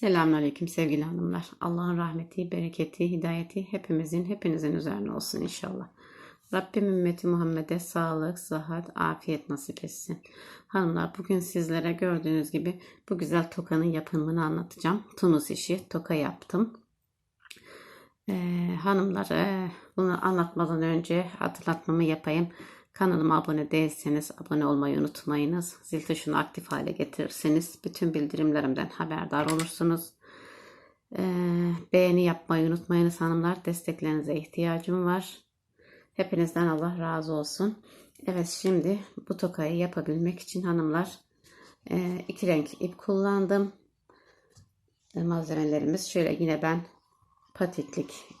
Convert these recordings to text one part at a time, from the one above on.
Selamünaleyküm sevgili hanımlar. Allah'ın rahmeti, bereketi, hidayeti hepimizin, hepinizin üzerine olsun inşallah. Rabbim ümmeti Muhammed'e sağlık, sıhhat, afiyet nasip etsin. Hanımlar bugün sizlere gördüğünüz gibi bu güzel tokanın yapımını anlatacağım. Tunus işi toka yaptım. Ee, hanımlar e, bunu anlatmadan önce hatırlatmamı yapayım. Kanalıma abone değilseniz abone olmayı unutmayınız. Zil tuşunu aktif hale getirirseniz bütün bildirimlerimden haberdar olursunuz. Ee, beğeni yapmayı unutmayınız hanımlar. Desteklerinize ihtiyacım var. Hepinizden Allah razı olsun. Evet şimdi bu tokayı yapabilmek için hanımlar e, iki renk ip kullandım. E, malzemelerimiz şöyle yine ben patiklik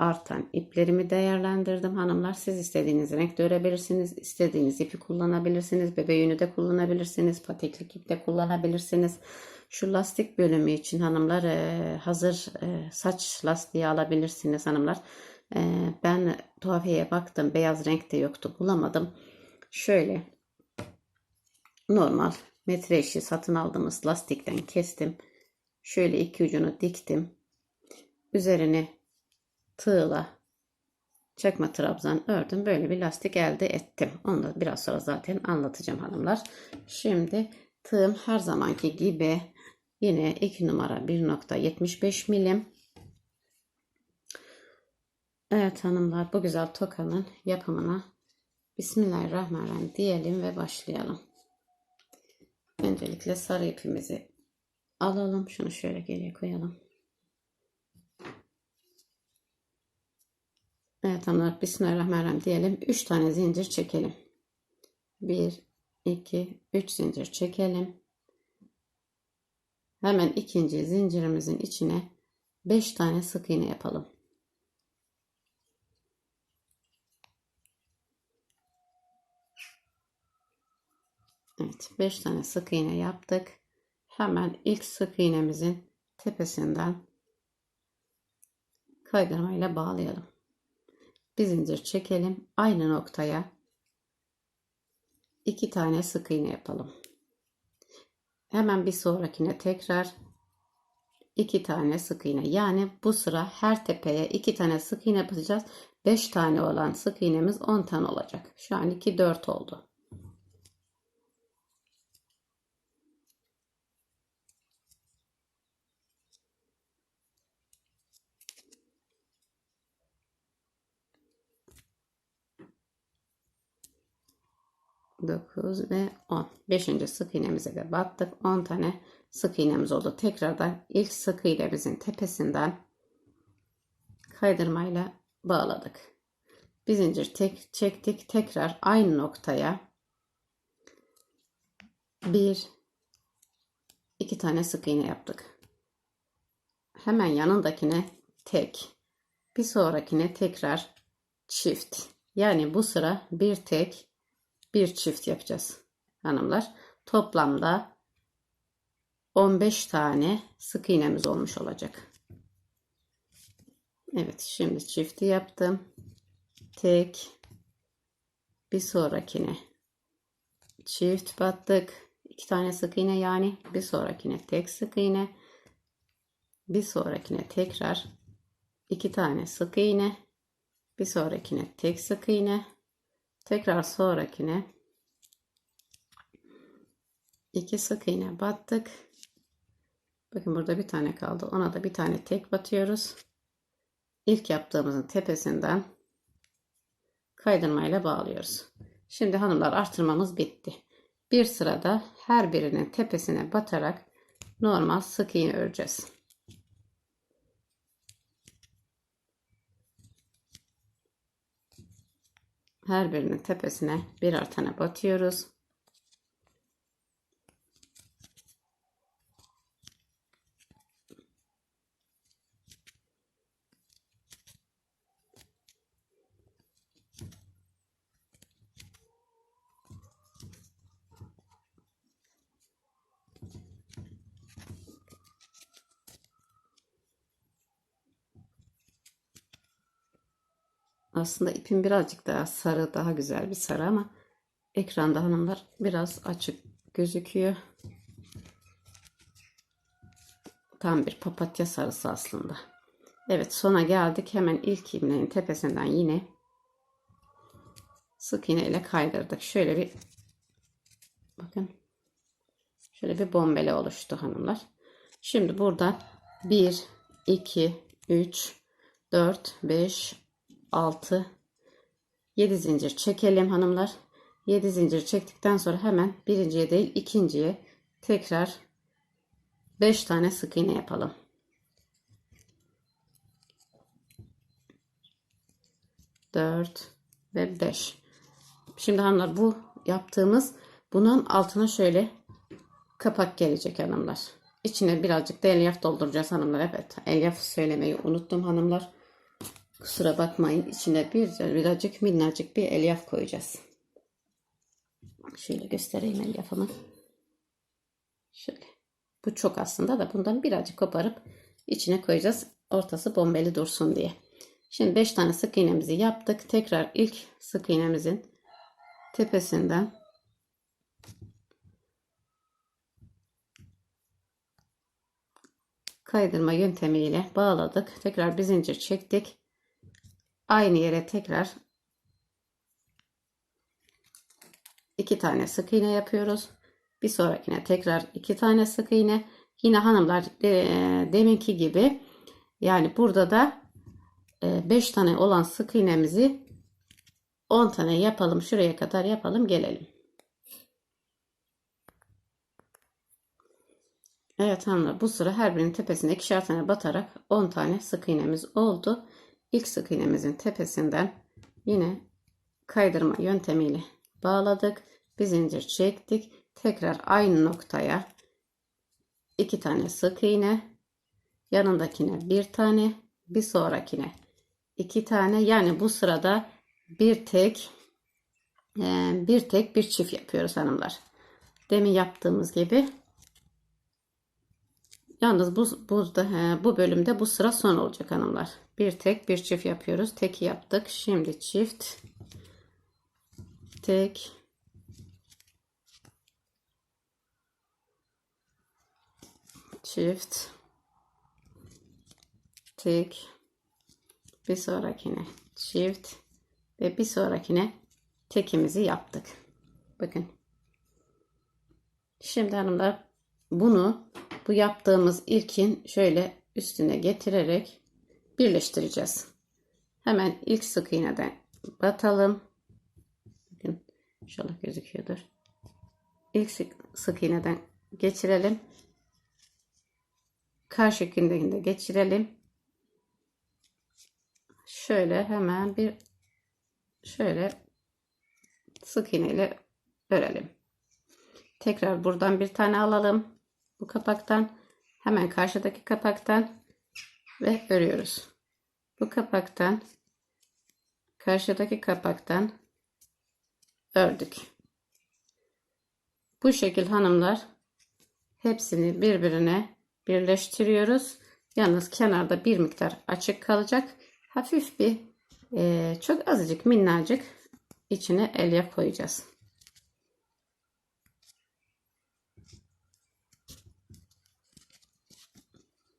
artan iplerimi değerlendirdim hanımlar. Siz istediğiniz renkte örebilirsiniz. istediğiniz ipi kullanabilirsiniz. Bebe yünü de kullanabilirsiniz. Patiklik ip de kullanabilirsiniz. Şu lastik bölümü için hanımlar e, hazır e, saç lastiği alabilirsiniz hanımlar. E, ben tuhafiyeye baktım. Beyaz renk de yoktu. Bulamadım. Şöyle normal metre işi satın aldığımız lastikten kestim. Şöyle iki ucunu diktim. Üzerine tığla çakma trabzan ördüm. Böyle bir lastik elde ettim. Onu da biraz sonra zaten anlatacağım hanımlar. Şimdi tığım her zamanki gibi yine 2 numara 1.75 milim. Evet hanımlar bu güzel tokanın yapımına Bismillahirrahmanirrahim diyelim ve başlayalım. Öncelikle sarı ipimizi alalım. Şunu şöyle geriye koyalım. Evet hanımlar Bismillahirrahmanirrahim diyelim. 3 tane zincir çekelim. 1, 2, 3 zincir çekelim. Hemen ikinci zincirimizin içine 5 tane sık iğne yapalım. Evet 5 tane sık iğne yaptık. Hemen ilk sık iğnemizin tepesinden kaydırmayla bağlayalım bir zincir çekelim. Aynı noktaya iki tane sık iğne yapalım. Hemen bir sonrakine tekrar iki tane sık iğne. Yani bu sıra her tepeye iki tane sık iğne yapacağız. Beş tane olan sık iğnemiz on tane olacak. Şu an iki dört oldu. 9 ve 10. 5. sık iğnemize de battık. 10 tane sık iğnemiz oldu. Tekrardan ilk sık iğnemizin tepesinden kaydırmayla bağladık. Bir zincir tek çektik. Tekrar aynı noktaya bir iki tane sık iğne yaptık. Hemen yanındakine tek, bir sonrakine tekrar çift. Yani bu sıra bir tek bir çift yapacağız hanımlar. Toplamda 15 tane sık iğnemiz olmuş olacak. Evet şimdi çifti yaptım. Tek bir sonrakine çift battık. iki tane sık iğne yani bir sonrakine tek sık iğne bir sonrakine tekrar iki tane sık iğne bir sonrakine tek sık iğne Tekrar sonrakine iki sık iğne battık. Bakın burada bir tane kaldı. Ona da bir tane tek batıyoruz. İlk yaptığımızın tepesinden kaydırmayla bağlıyoruz. Şimdi hanımlar artırmamız bitti. Bir sırada her birinin tepesine batarak normal sık iğne öreceğiz. Her birinin tepesine birer tane batıyoruz. Aslında ipim birazcık daha sarı, daha güzel bir sarı ama ekranda hanımlar biraz açık gözüküyor. Tam bir papatya sarısı aslında. Evet sona geldik. Hemen ilk ilmeğin tepesinden yine sık iğne ile kaydırdık. Şöyle bir bakın şöyle bir bombele oluştu hanımlar. Şimdi burada 1 2 3 4 5 6 7 zincir çekelim hanımlar. 7 zincir çektikten sonra hemen birinciye değil ikinciye tekrar 5 tane sık iğne yapalım. Dört ve beş. Şimdi hanımlar bu yaptığımız bunun altına şöyle kapak gelecek hanımlar. İçine birazcık da elyaf dolduracağız hanımlar. Evet elyaf söylemeyi unuttum hanımlar. Kusura bakmayın. İçine bir birazcık minnacık bir elyaf koyacağız. Şöyle göstereyim elyafımı. Şöyle. Bu çok aslında da bundan birazcık koparıp içine koyacağız. Ortası bombeli dursun diye. Şimdi 5 tane sık iğnemizi yaptık. Tekrar ilk sık iğnemizin tepesinden kaydırma yöntemiyle bağladık. Tekrar bir zincir çektik. Aynı yere tekrar iki tane sık iğne yapıyoruz. Bir sonrakine tekrar iki tane sık iğne. Yine hanımlar e, deminki gibi yani burada da 5 e, tane olan sık iğnemizi 10 tane yapalım. Şuraya kadar yapalım gelelim. Evet hanımlar bu sıra her birinin tepesine ikişer tane batarak 10 tane sık iğnemiz oldu. İlk sık iğnemizin tepesinden yine kaydırma yöntemiyle bağladık. Bir zincir çektik. Tekrar aynı noktaya iki tane sık iğne, yanındakine bir tane, bir sonrakine iki tane. Yani bu sırada bir tek e, bir tek bir çift yapıyoruz hanımlar. Demin yaptığımız gibi. Yalnız bu burada e, bu bölümde bu sıra son olacak hanımlar. Bir tek bir çift yapıyoruz. Tek yaptık. Şimdi çift tek çift tek bir sonrakine çift ve bir sonrakine tekimizi yaptık. Bakın. Şimdi hanımlar bunu bu yaptığımız ilkin şöyle üstüne getirerek birleştireceğiz. Hemen ilk sık iğneden batalım. Bakın inşallah gözüküyordur. İlk sık, sık iğneden geçirelim karşı de geçirelim. Şöyle hemen bir şöyle sık iğne ile örelim. Tekrar buradan bir tane alalım. Bu kapaktan hemen karşıdaki kapaktan ve örüyoruz. Bu kapaktan karşıdaki kapaktan ördük. Bu şekil hanımlar hepsini birbirine birleştiriyoruz. Yalnız kenarda bir miktar açık kalacak. Hafif bir çok azıcık minnacık içine elyaf koyacağız.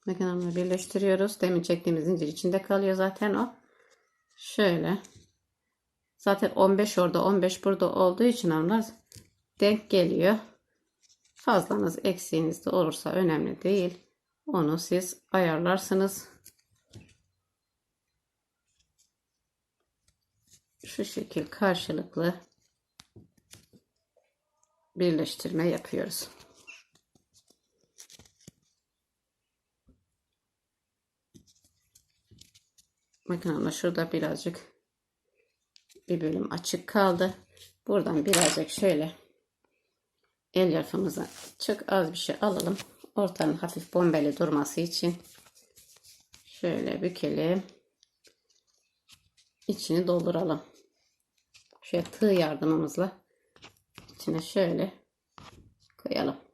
Onu birleştiriyoruz. Demin çektiğimiz zincir içinde kalıyor zaten o. Şöyle. Zaten 15 orada 15 burada olduğu için onlar denk geliyor. Fazlanız eksiğiniz de olursa önemli değil. Onu siz ayarlarsınız. Şu şekil karşılıklı birleştirme yapıyoruz. Bakın ama şurada birazcık bir bölüm açık kaldı. Buradan birazcık şöyle el yarfımıza çok az bir şey alalım. Ortanın hafif bombeli durması için şöyle bükelim. İçini dolduralım. Şöyle tığ yardımımızla içine şöyle koyalım.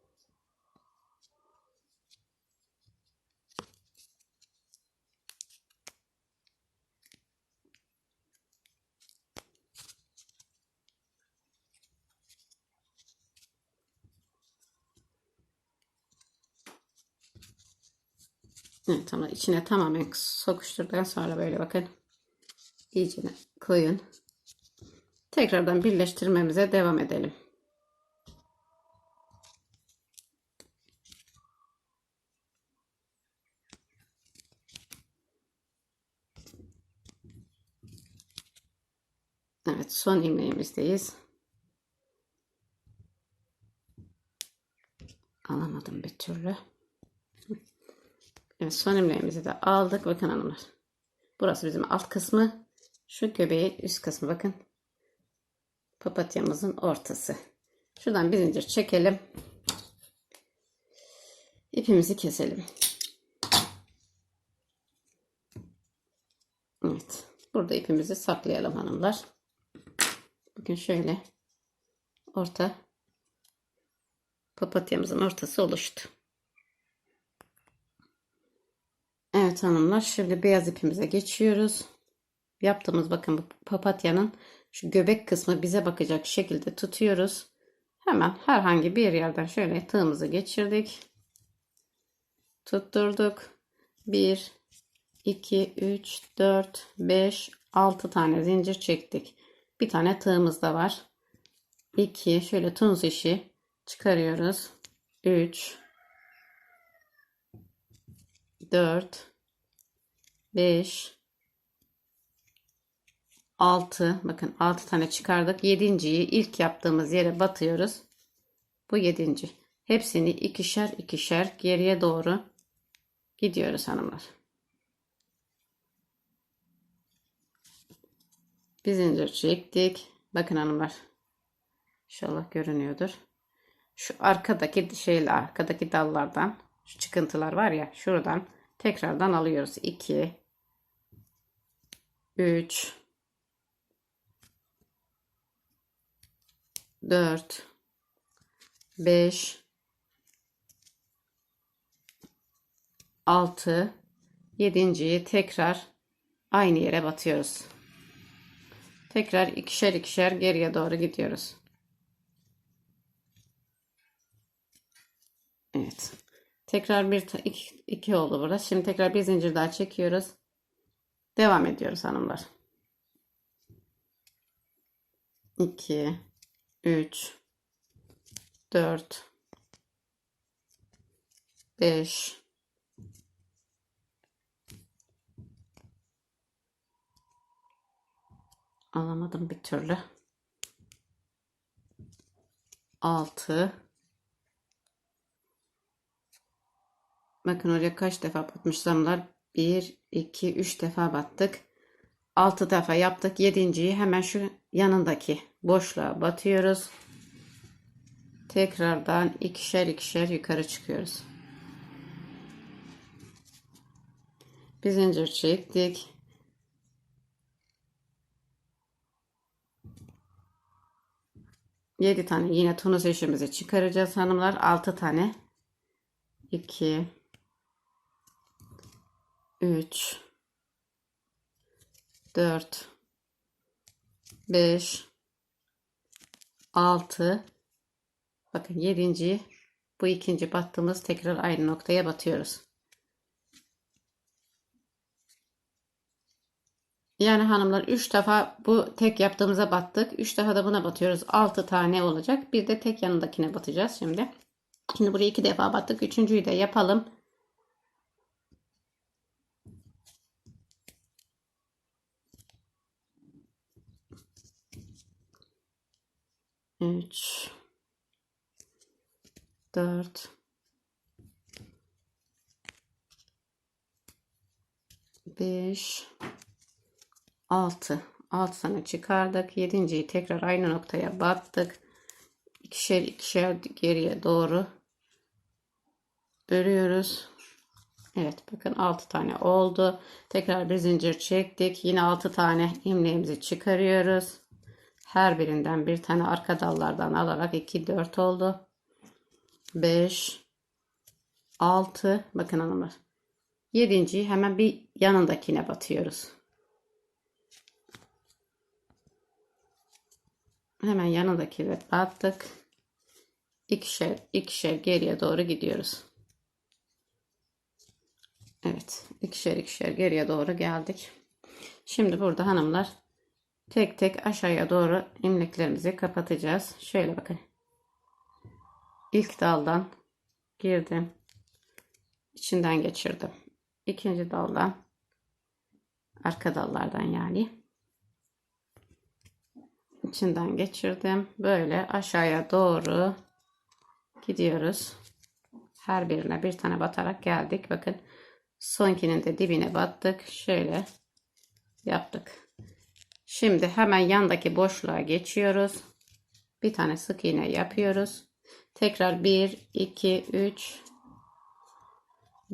Evet tamam içine tamamen sokuşturduktan sonra böyle bakın. İyice koyun. Tekrardan birleştirmemize devam edelim. Evet son ilmeğimizdeyiz. Alamadım bir türlü. Evet son ilmeğimizi de aldık. Bakın hanımlar. Burası bizim alt kısmı. Şu göbeğin üst kısmı bakın. Papatyamızın ortası. Şuradan bir zincir çekelim. İpimizi keselim. Evet. Burada ipimizi saklayalım hanımlar. Bugün şöyle orta papatyamızın ortası oluştu. Evet hanımlar şimdi beyaz ipimize geçiyoruz. Yaptığımız bakın bu papatyanın şu göbek kısmı bize bakacak şekilde tutuyoruz. Hemen herhangi bir yerden şöyle tığımızı geçirdik. Tutturduk. 1 2 3 4 5 6 tane zincir çektik. Bir tane tığımız da var. 2 şöyle tunus işi çıkarıyoruz. 3 4 5 6 bakın 6 tane çıkardık. 7.yi ilk yaptığımız yere batıyoruz. Bu 7. Hepsini ikişer ikişer geriye doğru gidiyoruz hanımlar. Bir zincir çektik. Bakın hanımlar. İnşallah görünüyordur. Şu arkadaki şeyle arkadaki dallardan şu çıkıntılar var ya şuradan tekrardan alıyoruz. 2 3 4 5 6 7.yi tekrar aynı yere batıyoruz. Tekrar ikişer ikişer geriye doğru gidiyoruz. Evet. Tekrar bir iki, iki oldu burada. Şimdi tekrar bir zincir daha çekiyoruz. Devam ediyoruz hanımlar. 2 3 4 5 alamadım bir türlü 6 bakın oraya kaç defa batmış zamlar? 1 2 3 defa battık. 6 defa yaptık. 7.yi hemen şu yanındaki boşluğa batıyoruz. Tekrardan ikişer ikişer yukarı çıkıyoruz. Bir zincir çektik. 7 tane yine tunus eşimizi çıkaracağız hanımlar. 6 tane. 2 3 4 5 6 Bakın 7. bu ikinci battığımız tekrar aynı noktaya batıyoruz. Yani hanımlar 3 defa bu tek yaptığımıza battık. 3 defa da buna batıyoruz. 6 tane olacak. Bir de tek yanındakine batacağız şimdi. Şimdi buraya 2 defa battık. Üçüncüyü de yapalım. Üç, dört, beş, 6 6 tane çıkardık. 7.yi tekrar aynı noktaya battık. İkişer ikişer geriye doğru örüyoruz. Evet bakın 6 tane oldu. Tekrar bir zincir çektik. Yine 6 tane ilmeğimizi çıkarıyoruz. Her birinden bir tane arka dallardan alarak 2 4 oldu. 5 6 bakın hanımlar. 7.yi hemen bir yanındakine batıyoruz. Hemen yanındaki ve battık. İkişer ikişer geriye doğru gidiyoruz. Evet. ikişer ikişer geriye doğru geldik. Şimdi burada hanımlar tek tek aşağıya doğru imleklerimizi kapatacağız. Şöyle bakın. İlk daldan girdim. İçinden geçirdim. İkinci daldan arka dallardan yani içinden geçirdim. Böyle aşağıya doğru gidiyoruz. Her birine bir tane batarak geldik. Bakın sonkinin de dibine battık. Şöyle yaptık. Şimdi hemen yandaki boşluğa geçiyoruz. Bir tane sık iğne yapıyoruz. Tekrar 1, 2, 3,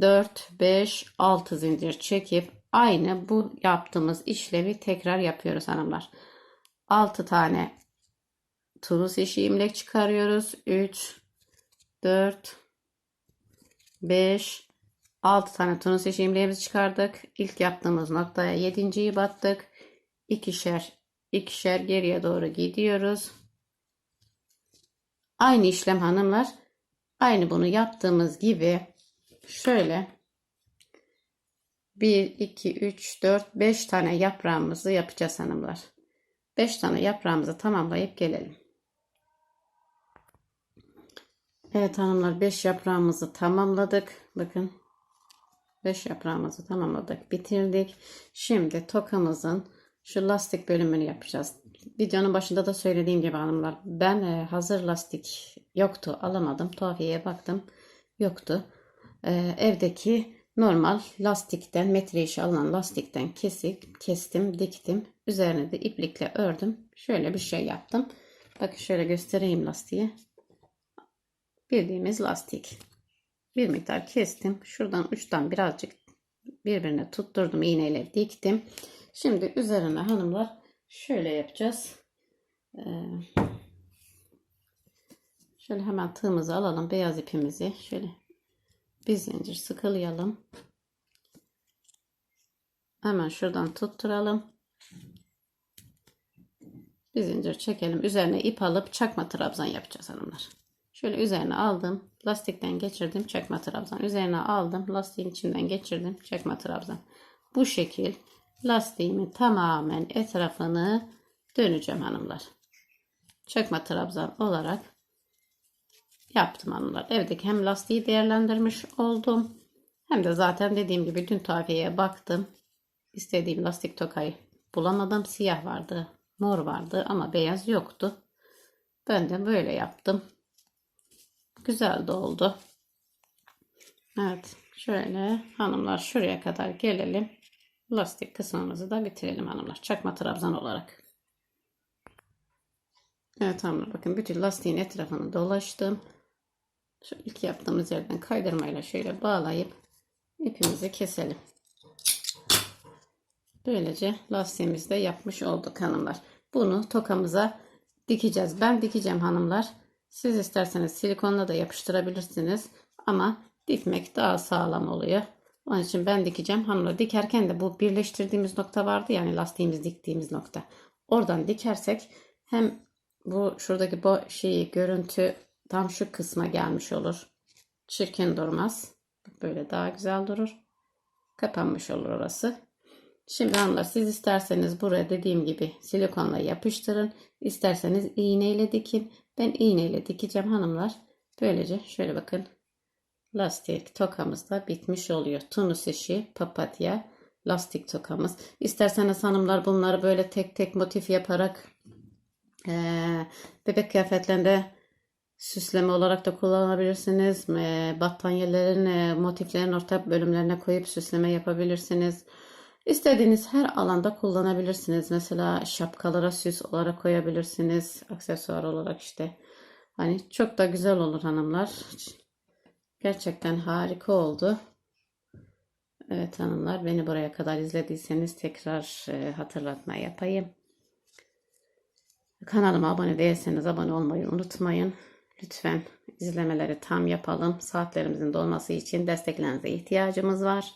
4, 5, 6 zincir çekip aynı bu yaptığımız işlevi tekrar yapıyoruz hanımlar. 6 tane tunus işi imlek çıkarıyoruz. 3, 4, 5, 6 tane tunus işi imleğimizi çıkardık. İlk yaptığımız noktaya 7.yi battık. İkişer, ikişer geriye doğru gidiyoruz. Aynı işlem hanımlar. Aynı bunu yaptığımız gibi şöyle 1, 2, 3, 4, 5 tane yaprağımızı yapacağız hanımlar. 5 tane yaprağımızı tamamlayıp gelelim. Evet hanımlar 5 yaprağımızı tamamladık. Bakın 5 yaprağımızı tamamladık. Bitirdik. Şimdi tokamızın şu lastik bölümünü yapacağız. Videonun başında da söylediğim gibi hanımlar ben e, hazır lastik yoktu alamadım. Tuhafiyeye baktım yoktu. E, evdeki normal lastikten metre işi alınan lastikten kesip kestim diktim. Üzerine de iplikle ördüm. Şöyle bir şey yaptım. Bakın şöyle göstereyim lastiği. Bildiğimiz lastik. Bir miktar kestim. Şuradan uçtan birazcık birbirine tutturdum iğneyle diktim. Şimdi üzerine hanımlar şöyle yapacağız. Ee, şöyle hemen tığımızı alalım. Beyaz ipimizi şöyle bir zincir sıkılayalım. Hemen şuradan tutturalım. Bir zincir çekelim. Üzerine ip alıp çakma trabzan yapacağız hanımlar. Şöyle üzerine aldım. Lastikten geçirdim. Çakma trabzan. Üzerine aldım. Lastiğin içinden geçirdim. Çakma trabzan. Bu şekil lastiğimin tamamen etrafını döneceğim hanımlar. Çakma trabzan olarak yaptım hanımlar. Evdeki hem lastiği değerlendirmiş oldum. Hem de zaten dediğim gibi dün tuhafiyeye baktım. İstediğim lastik tokayı bulamadım. Siyah vardı, mor vardı ama beyaz yoktu. Ben de böyle yaptım. Güzel de oldu. Evet. Şöyle hanımlar şuraya kadar gelelim. Lastik kısmımızı da bitirelim hanımlar. Çakma trabzan olarak. Evet hanımlar bakın bütün lastiğin etrafını dolaştım. Şu ilk yaptığımız yerden kaydırmayla şöyle bağlayıp ipimizi keselim. Böylece lastiğimizi de yapmış olduk hanımlar. Bunu tokamıza dikeceğiz. Ben dikeceğim hanımlar. Siz isterseniz silikonla da yapıştırabilirsiniz. Ama dikmek daha sağlam oluyor. Onun için ben dikeceğim. Hanımlar dikerken de bu birleştirdiğimiz nokta vardı yani lastiğimiz diktiğimiz nokta. Oradan dikersek hem bu şuradaki bu şeyi görüntü tam şu kısma gelmiş olur. Çirkin durmaz. Böyle daha güzel durur. Kapanmış olur orası. Şimdi hanımlar siz isterseniz buraya dediğim gibi silikonla yapıştırın. İsterseniz iğneyle dikin. Ben iğneyle dikeceğim hanımlar. Böylece şöyle bakın. Lastik tokamız da bitmiş oluyor. Tunus işi, papatya, lastik tokamız. İsterseniz hanımlar bunları böyle tek tek motif yaparak ee, bebek kıyafetlerinde süsleme olarak da kullanabilirsiniz. E, battaniyelerin e, motiflerin orta bölümlerine koyup süsleme yapabilirsiniz. İstediğiniz her alanda kullanabilirsiniz. Mesela şapkalara süs olarak koyabilirsiniz. Aksesuar olarak işte. Hani çok da güzel olur hanımlar. Gerçekten harika oldu. Evet hanımlar beni buraya kadar izlediyseniz tekrar e, hatırlatma yapayım. Kanalıma abone değilseniz abone olmayı unutmayın. Lütfen izlemeleri tam yapalım. Saatlerimizin dolması için desteklerinize ihtiyacımız var.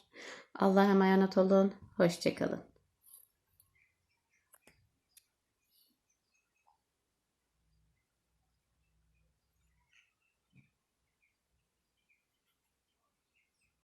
Allah'a emanet olun. Hoşçakalın.